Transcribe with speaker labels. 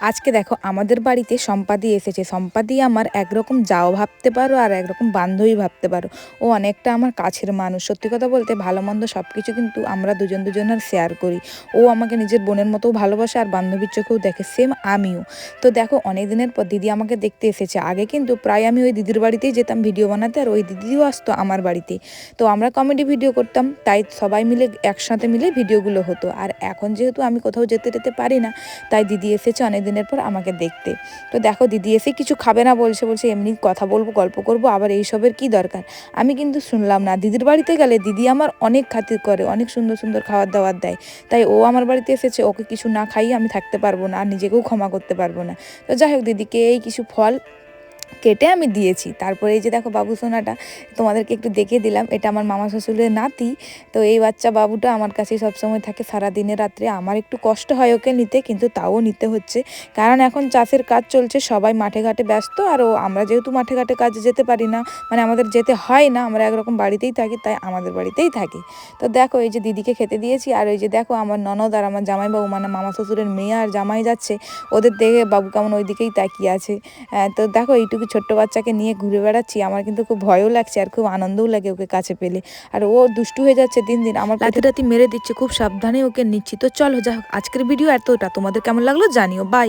Speaker 1: আজকে দেখো, আমাদের বাড়িতে সম্পাদি এসেছে। সম্পাদি আমার একরকম যাও ভাবতে পারো আর একরকম বান্ধবী ভাবতে পারো। ও অনেকটা আমার কাছের মানুষ। সত্যি কথা বলতে ভালো মন্দ সব কিছু কিন্তু আমরা দুজন দুজনের শেয়ার করি। ও আমাকে নিজের বোনের মতো ভালোবাসে আর বান্ধবীর চোখেও দেখে সেম আমিও। তো দেখো অনেক দিনের পর দিদি আমাকে দেখতে এসেছে। আগে কিন্তু প্রায় আমি ওই দিদির বাড়িতেই যেতাম ভিডিও বানাতে আর ওই দিদিও আসতো আমার বাড়িতে। তো আমরা কমেডি ভিডিও করতাম, তাই সবাই মিলে একসাথে মিলে ভিডিওগুলো হতো। আর এখন যেহেতু আমি কোথাও যেতে যেতে পারি না, তাই দিদি এসেছে অনেক দিনের পর আমাকে দেখতে। তো দেখো, দিদি এসে কিছু খাবে না বলছে বলছে, এমনি কথা বলব, গল্প করব, আবার এইসবের কি দরকার? আমি কিন্তু শুনলাম না। দিদির বাড়িতে গেলে দিদি আমার অনেক খাতির করে, অনেক সুন্দর সুন্দর খাবার দাবার দেয়। তাই ও আমার বাড়িতে এসেছে, ওকে কিছু না খাইয়ে আমি থাকতে পারব না, আর নিজেকেও ক্ষমা করতে পারব না। তো যাই হোক, দিদিকে এই কিছু ফল কেটে আমি দিয়েছি। তারপরে এই যে দেখো বাবু সোনাটা, তোমাদেরকে একটু দেখিয়ে দিলাম। এটা আমার মামা শ্বশুরের নাতি। তো এই বাচ্চা বাবুটা আমার কাছে সবসময় থাকে। সারা দিনে রাত্রে আমার একটু কষ্ট হয় ওকে নিতে, কিন্তু তাও নিতে হচ্ছে। কারণ এখন চাষের কাজ চলছে, সবাই মাঠে ঘাটে ব্যস্ত। আর ও, আমরা যেহেতু মাঠে ঘাটে কাজে যেতে পারি না মানে আমাদের যেতে হয় না, আমরা একরকম বাড়িতেই থাকি, তাই আমাদের বাড়িতেই থাকি। তো দেখো এই যে দিদিকে খেতে দিয়েছি, আর ওই যে দেখো আমার ননদ আর আমার জামাইবাবু মানে মামা শ্বশুরের মেয়ে আর জামাই যাচ্ছে। ওদের দেখে বাবু কেমন ওই দিকেই তাকিয়ে আছে। তো দেখো এইটুকু ছোট্ট বাচ্চাকে নিয়ে ঘুরে বেড়াচ্ছি, আমার কিন্তু খুব ভয়ও লাগছে আর খুব আনন্দও লাগে ওকে কাছে পেলে। আর ও দুষ্টু হয়ে যাচ্ছে দিন দিন, আমার রাতে টাতি মেরে দিচ্ছে, খুব সাবধানে ওকে নিচ্ছি। তো চলো, যাই হোক, আজকের ভিডিও এতটা। তোমাদের কেমন লাগল জানিও। বাই